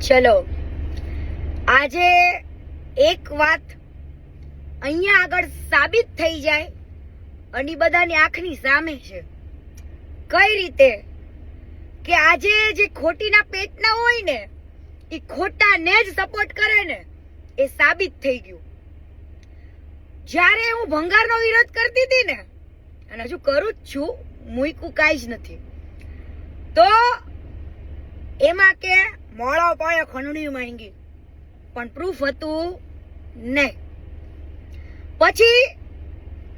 ચલો. આજે એક વાત અહીંયા આગળ સાબિત થઈ જાય અને બધાની આંખની સામે છે. કઈ રીતે? કે આજે જે ખોટીના પેટના હોય ને એ ખોટાને જ સપોર્ટ કરે ને, એ સાબિત થઈ ગયું. જ્યારે હું ભંગારનો વિરોધ કરતી હતી ને, અને હજુ કરું જ છું મૂકું કાંઈ જ નથી. તો એમાં કે મોળો પાયે ખંડણી માંગી. પણ પ્રૂફ હતું નહીં. પછી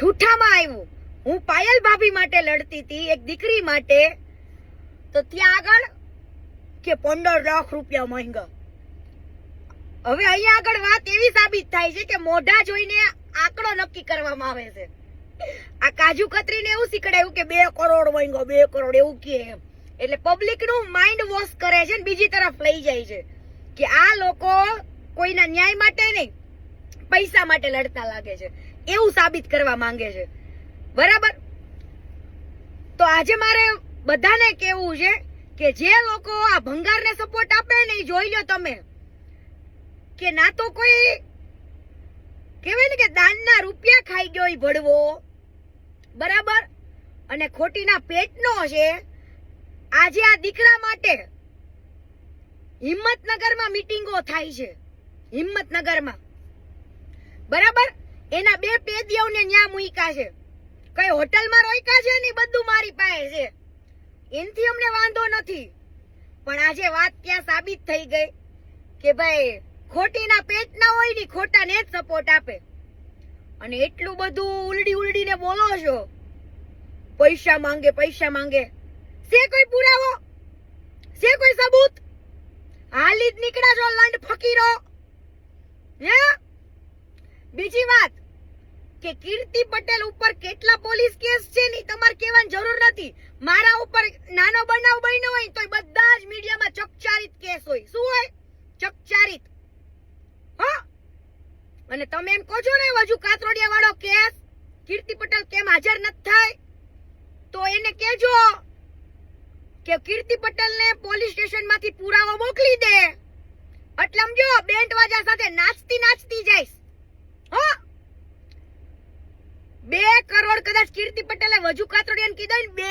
ઠૂઠામાં આવ્યું. હું પાયલ ભાભી માટે લડતી હતી, એક દીકરી માટે. તો ત્યાં આગળ કે પંદર લાખ રૂપિયા માંગ્યા. હવે અહીંયા આગળ વાત એવી સાબિત થાય છે કે મોઢા જોઈને આંકડો નક્કી કરવામાં આવે છે. આ કાજુ કતરીને એવું શીખડાયું કે બે કરોડ માંગ્યો, બે કરોડ, એવું કે એમ. એટલે પબ્લિકનું માઇન્ડ વોશ કરે છે બીજી તરફ લઈ જાય છે કે આ લોકો કોઈના ન્યાય માટે નહીં, પૈસા માટે લડતા લાગે છે. એવું સાબિત કરવા માંગે છે. બરાબર? તો આજે મારે બધાને કેવું છે કે જે લોકો આ ભંગારને સપોર્ટ આપે ને જોઈ લો તમે. કે ના તો કોઈ કહેવાય ને કે દાનના રૂપિયા ખાઈ ગયો ભડવો. બરાબર? અને ખોટીના પેટનો છે આજે આ દીકરા માટે હિંમતનગરમાં મીટિંગો થાય છે. હિંમતનગરમાં. બરાબર? એના બે પેદીઓને ન્યા મૂક્યા છે. કઈ હોટલમાં રોક્યા છે ને બધું મારી પાસે છે. એનથી અમને વાંધો નથી. પણ આજે વાત ત્યાં સાબિત થઈ ગઈ કે ભાઈ, ખોટીના પેટ ના હોય ને ખોટાને જ સપોર્ટ આપે. અને એટલું બધું ઉલડી ઉલડીને બોલો છો. પૈસા માંગે પૈસા માંગે. છે કોઈ પુરાવો? છે કોઈ સબૂત? હાલી જ નીકળ્યા છો, લંડ ફકીરો. હે? બીજી વાત, કે કીર્તિ પટેલ ઉપર કેટલા પોલીસ કેસ છે ની તમારે કહેવાની જરૂર નથી. મારા ઉપર નાનો બનાવ બન્યો હોય તો બધા જ મીડિયામાં ચકચારિત કેસ હોય. શું હોય? ચકચારિત. હા? અને તમે એમ કહો છો ને, હજુ કાતરોડિયા વાળો કેસ? કીર્તિ પટેલ કેમ હાજર નથી થાય? તો એને કહેજો. કે કીર્તિ પટેલને પોલીસ સ્ટેશનમાંથી પુરાવો મોકલી દે. એટલે સમજો બેન્ડ વાજા સાથે નાચતી નાચતી જઈશ. હો? બે કરોડ કદાચ કીર્તિ પટેલે વજુ કાતરોડિયાને કીધું ને, બે.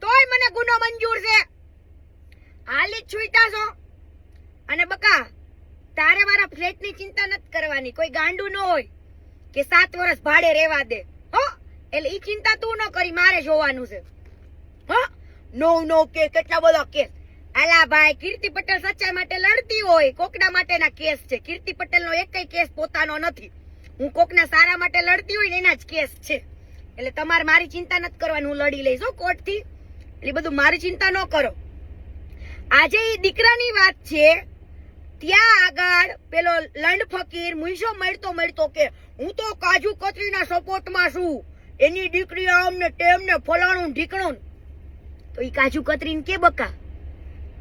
તોય મને ગુનો મંજૂર છે. હાલી છુઈતા છો. અને બકા, તારે મારા ફ્લેટની ચિંતા નથી કરવાની. કોઈ ગાંડું ન હોય કે સાત વર્ષ ભાડે રહેવા દે. હો? એટલે એ ચિંતા તું ન કરી, મારે જોવાનું છે. હો? નો નો કે કેટલા બધા કેસ? આલા ભાઈ, કીર્તિ પટેલ સચ્ચાઈ માટે લડતી હોય, કોકના માટેના કેસ છે. કીર્તિ પટેલનો એકય કેસ પોતાનો નથી. હું કોકના સારા માટે લડતી હોય ને એના જ કેસ છે. એટલે તમારે મારી ચિંતા નથી કરવાની, હું લડી લઈશ હો કોર્ટથી. એટલે બધું મારી ચિંતા ન કરો. આજે એ દીકરાની વાત છે, ત્યાં આગળ પેલો લંડ ફકીર મુઈશો મળતો મળતો કે, હું તો કાજુ કતરીના સપોર્ટમાં છું. એની દીકરી આમ ને તેમ ને ફલાણું ઢીકણું તો એ કાજુ કતરીને કે બકા?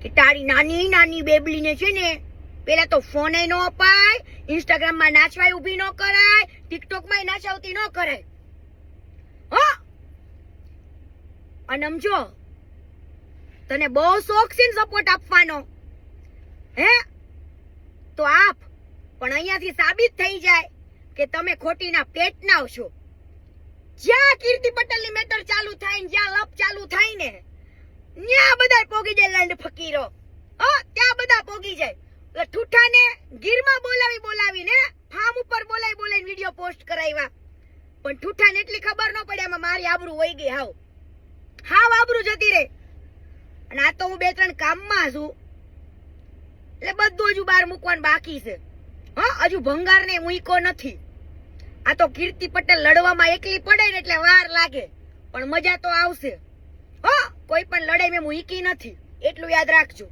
કે તારી નાની નાની બેબલીને છે ને, પેલા તો ફોને નો અપાય ઇન્સ્ટાગ્રામમાં નાચવાય ઊભી ન કરાય ટિકટોકમાં નાચાવતી ન કરાય હો? અને સમજો તને બહુ શોખ છે ને સપોર્ટ આપવાનો. હે? તો આપ, પણ અહીંયાથી સાબિત થઈ જાય કે તમે ખોટીના પેટના છો. જ્યાં કીર્તિ પટેલની મેટર ચાલુ થાય ને, જ્યાં લપ ચાલુ થાય ને ત્યાં બધા પોગી જાય લાંડ ફકીરો. હો, ત્યાં બધા પોગી જાય. એટલે ઠૂઠાને ગીરમાં બોલાવી બોલાવીને ફાર્મ ઉપર બોલાવી બોલાવી વીડિયો પોસ્ટ કરાવ્યા. પણ ઠૂઠાને એટલી ખબર ન પડે એમાં મારી આબરૂ વહી ગઈ હાવ. હાવ આબરૂ જતી રહે. અને આ તો હું બે ત્રણ કામમાં છું. એટલે બધું હજુ બહાર મૂકવાનું બાકી છે. હા, હજુ ભંગારને મૂકો નથી. આ તો કીર્તિ પટેલ લડવામાં એકલી પડે ને એટલે વાર લાગે. પણ મજા તો આવશે. હા કોઈ પણ લડાઈ મેં મૂકી નથી. એટલું યાદ રાખજો.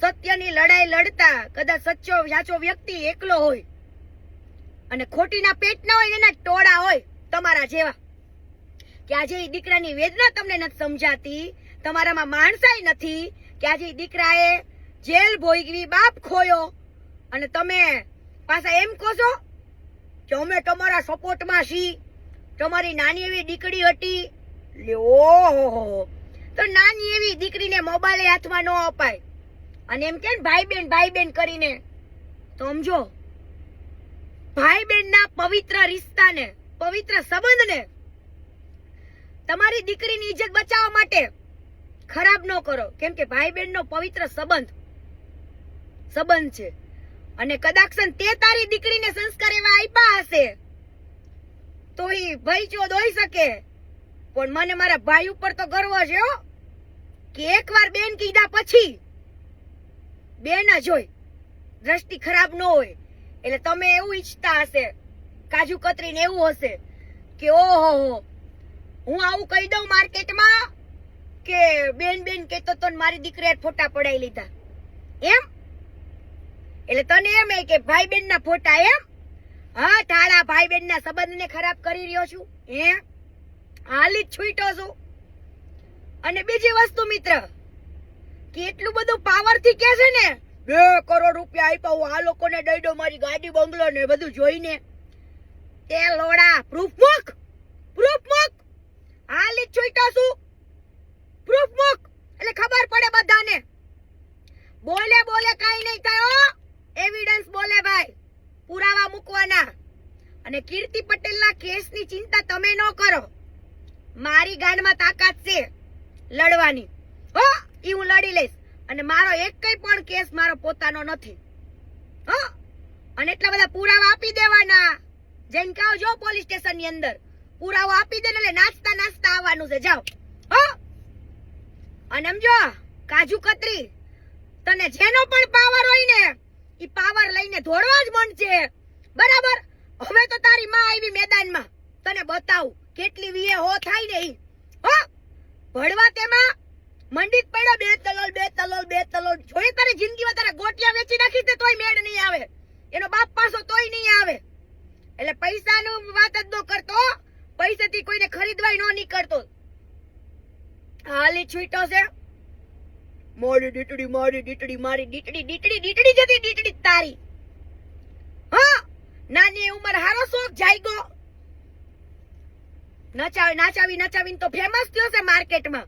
સત્યની લડાઈ લડતા કદાચ સચ્ચો, સાચો વ્યક્તિ એકલો હોય અને ખોટીના પેટ ના હોય એના ટોળા હોય તમારા જેવા. કે આજે એ દીકરાની વેદના તમને નથી સમજાતી, તમારામાં માણસાઈ નથી, કે આજે એ દીકરાએ જેલ ભોગવી, બાપ ખોયો અને તમે પાછા એમ કહો છો કે અમે તમારા સપોર્ટમાં છી તમારી નાની એવી દીકરી હતી. લે ઓહો તો નાની એવી દીકરીને મોબાઈલ હાથમાં ન અપાય. અને એમ કે ભાઈ બેન ભાઈ બેન કરીને? તો સમજો ભાઈ બહેનના પવિત્ર રિશ્તાને, પવિત્ર સંબંધને તમારી દીકરીની ઇજ્જત બચાવવા માટે ખરાબ ન કરો. કેમ કે ભાઈ બહેનનો પવિત્ર સંબંધ સંબંધ છે. અને કદાચ તે તારી દીકરીને સંસ્કાર એવા આપ્યા હશે, તો એ ભાઈ ચો દોઈ શકે. પણ મને મારા ભાઈ ઉપર તો ગર્વ છે, હો. કે એકવાર બેન કીધા પછી બેન જ હોય. દ્રષ્ટિ ખરાબ ન હોય. એટલે તમે એવું ઈચ્છતા હશે, કાજુ કતરીને એવું હશે કે, ઓહો હો, હું આવું કહી દઉં માર્કેટમાં કે બેન બેન કેતો તો મારી દીકરીએ ફોટા પડાઈ લીધા. એમ? એટલે તને એમ કે ભાઈ બેન ના ફોટા એમ? હા તારા ભાઈ બેન સંબંધને ખરાબ કરી રહ્યો છું. હે હાલી જ છૂટો છું. અને બીજી વસ્તુ, મિત્ર, કે એટલું બધું પાવરથી કે છે ને, બે કરોડ રૂપિયા આપ્યા હું આ લોકોને દઈ દઉં મારી ગાડી, બંગલો ને બધું જોઈને તે લોડા પ્રૂફ મૂક પ્રૂફ મૂક હાલી જ છૂટો છું. પ્રૂફ મૂક એટલે ખબર પડે બધાને. બોલે બોલે કાઈ નહીં થાય એવિડન્સ બોલે ભાઈ, પુરાવા મૂકવાના. અને કીર્તિ પટેલના કેસની ચિંતા તમે ન કરો. મારી ગાંડમાં તાકાત છે લડવાની. હો એ હું લડી લઈશ. અને મારો એક કઈ પણ કેસ મારો પોતાનો નથી. હો, અને એટલા બધા પુરાવા આપી દેવાના. જઈને કહો, જો પોલીસ સ્ટેશનની અંદર. પુરાવો આપી દે એટલે નાચતા નાચતા આવવાનું છે. જાઓ. હો, અને સમજો કાજુ કતરી. તને જેનો પણ પાવર હોય ને એ પાવર લઈને ધોડવા જ મન છે. બરાબર? હવે તો તારી માં આવી મેદાનમાં. તને બતાવું. કેટલી વીએ હો થાય ને હો, ભણવા તેમાં મંડિત પડ્યો બે તલોલ બે તલોલ બે તલોલ. જોઈ તારે જિંદગીમાં તારા ગોટિયા વેચી નાખી તે તોય મેળ નહીં આવે. એનો બાપ પાસો તોય નહીં આવે. એટલે પૈસાનું વાત જ ન કરતો પૈસાથી કોઈને ખરીદવાય ન નીકળતો. હાલી છૂટો છે. મારી દીટડી મારી દીટડી મારી દીટડી દીટડી દીટડી જતી દીટડી તારી. હા, નાની ઉંમર હારો શોખ જાયગો નચાવી નાચાવી નચાવીને તો ફેમસ થયો છે માર્કેટમાં.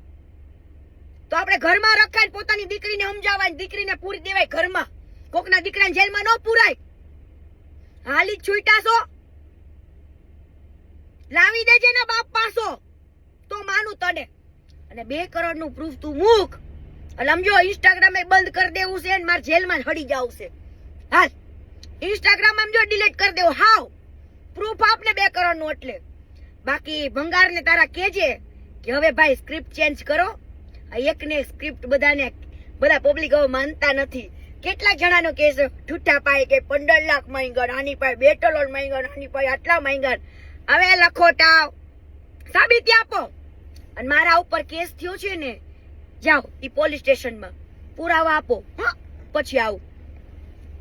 તો આપણે ઘરમાં રખાય પોતાની દીકરીને સમજાવાય દીકરીને પૂરી દેવાય ઘરમાં. કોકના દીકરાને જેલમાં ન પૂરાય. હાલી છૂટા છો. લાવી દેજે ને બાપ પાસો તો માનું તને. અને બે કરોડનું પ્રૂફ તું મૂક. એટલે સમજો ઇન્સ્ટાગ્રામ બંધ કરી દેવું છે ને મારે જેલમાં હડી જવું છે. હાલ. ઇન્સ્ટાગ્રામ જો ડિલીટ કરી દેવું. હાવ. પ્રૂફ આપને બે કરોડનું એટલે. બાકી ભંગાર ને તારા કેજે કે હવે ભાઈ સ્ક્રિપ્ટ ચેન્જ કરો. એકને સ્ક્રિપ્ટ બધાને બધા પબ્લિક હવે માનતા નથી. કેટલાક જણાનો કેસ? ઠૂઠા પાય કે પંદર લાખ માંગણ આની પાસે બે ટલોલ માંગણ આની પાસે આટલા માંગણ હવે લખોટાવ સાબિતી આપો. અને મારા ઉપર કેસ થયો છે ને, જાઓ ઈ પોલીસ સ્ટેશનમાં પુરાવા આપો. હા? પછી આવું.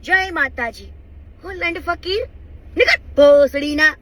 જય માતાજી. હું લંડ ફકીર. નિકટ ભોસડીના